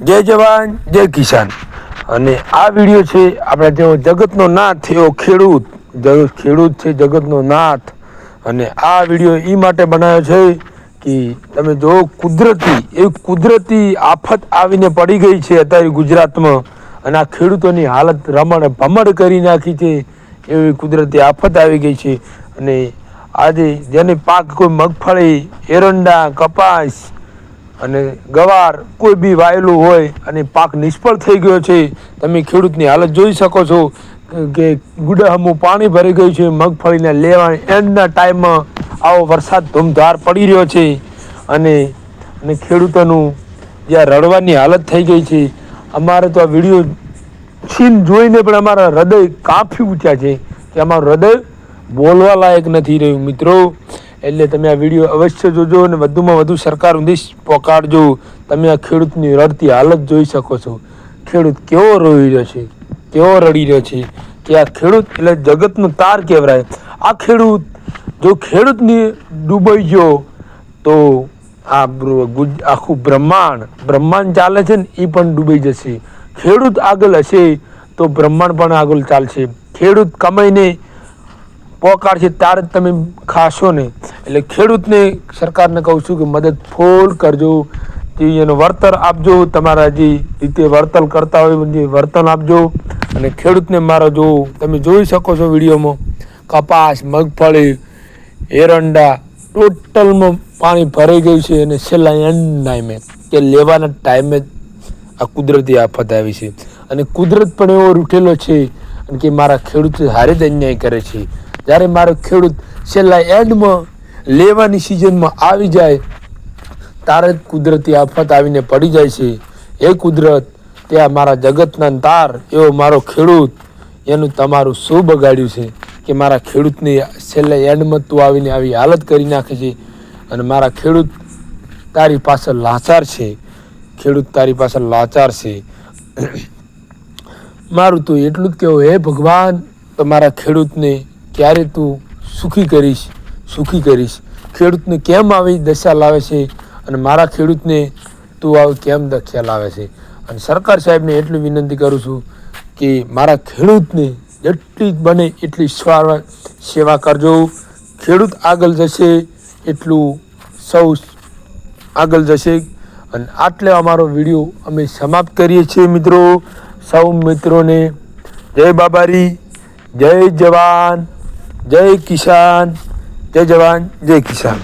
જય જવાન, જય કિસાન. અને આ વીડિયો છે આપણે તેઓ જગતનો નાથ એવો ખેડૂત. ખેડૂત છે જગતનો નાથ. અને આ વીડિયો એ માટે બનાવ્યો છે કે તમે જો કુદરતી, એ કુદરતી આફત આવીને પડી ગઈ છે અત્યારે ગુજરાતમાં. અને આ ખેડૂતોની હાલત રમણ ભમણ કરી નાખી છે એવી કુદરતી આફત આવી ગઈ છે. અને આજે જેને પાક કોઈ મગફળી, એરંડા, કપાસ અને ગવાર કોઈ બી વાયેલું હોય અને પાક નિષ્ફળ થઈ ગયો છે, તમે ખેડૂતની હાલત જોઈ શકો છો કે ગુડાહમું પાણી ભરી ગયું છે, મગફળીને લેવા એન્ડના ટાઈમમાં આવો વરસાદ ધૂમધાર પડી રહ્યો છે અને અને ખેડૂતોનું જ્યાં રડવાની હાલત થઈ ગઈ છે, અમારે તો આ વીડિયો છીન જોઈને પણ અમારા હૃદય કાંપી ઉઠ્યા છે કે અમારું હૃદય બોલવા લાયક નથી રહ્યું. મિત્રો એટલે તમે આ વીડિયો અવશ્ય જોજો અને વધુમાં વધુ સરકાર ઊંધી પોકાડજો તમે આ ખેડૂતની રડતી હાલત જોઈ શકો છો. ખેડૂત કેવો રોઈ રહ્યો છે? કેવો રડી રહ્યો છે? કે આ ખેડૂત એટલે જગતનો તાર કહેવાય. આ ખેડૂત જો ખેડૂતની ડૂબાઈ ગયો, તો આ આખું બ્રહ્માંડ બ્રહ્માંડ ચાલે છે ને એ પણ ડૂબી જશે. ખેડૂત આગળ હશે, તો બ્રહ્માંડ પણ આગળ ચાલશે. ખેડૂત કમાઈને પોકાડશે ત્યારે જ તમે ખાશો ને. એટલે ખેડૂતને સરકારને કહું છું કે મદદ ફૂલ કરજો. જે એનું વળતર આપજો, તમારા જે રીતે વળતર કરતા હોય જે વર્તન આપજો. અને ખેડૂતને મારો જો તમે જોઈ શકો છો વિડીયોમાં, કપાસ, મગફળી, એરંડા, ટોટલમાં પાણી ભરાઈ ગયું છે અને છેલ્લા એન્ડ ટાઈમે કે લેવાના ટાઈમે જ આ કુદરતી આફત આવી છે. અને કુદરત પણ એવો રૂઠેલો છે કે મારા ખેડૂત હારે જ અન્યાય કરે છે. જ્યારે મારો ખેડૂત છેલ્લા એન્ડમાં લેવાની સિઝનમાં આવી જાય, તારે જ કુદરતી આફત આવીને પડી જાય છે. એ કુદરત ત્યાં મારા જગતના તાર એવો મારો ખેડૂત, એનું તમારું શું બગાડ્યું છે કે મારા ખેડૂતની છેલ્લે એન્ડમાં તું આવીને આવી હાલત કરી નાખે છે અને મારા ખેડૂત તારી પાછળ લાચાર છે. ખેડૂત તારી પાછળ લાચાર છે. મારું તું એટલું જ કહેવું, હે ભગવાન તમારા ખેડૂતને ક્યારે તું સુખી કરીશ? સુખી કરીશ. ખેડૂતને કેમ આવી દશા લાવે છે અને મારા ખેડૂતને તું આવી કેમ દશા લાવે છે? અને સરકાર સાહેબને એટલી વિનંતી કરું છું કે મારા ખેડૂતને જેટલી બને એટલી સ્વા- કરજો. ખેડૂત આગળ જશે એટલું સૌ, આગળ જશે. અને આટલે અમારો વીડિયો અમે સમાપ્ત કરીએ છીએ મિત્રો. સૌ મિત્રોને જય બાબારી, જય જવાન, જય કિસાન. જય જવાન જય કિસાન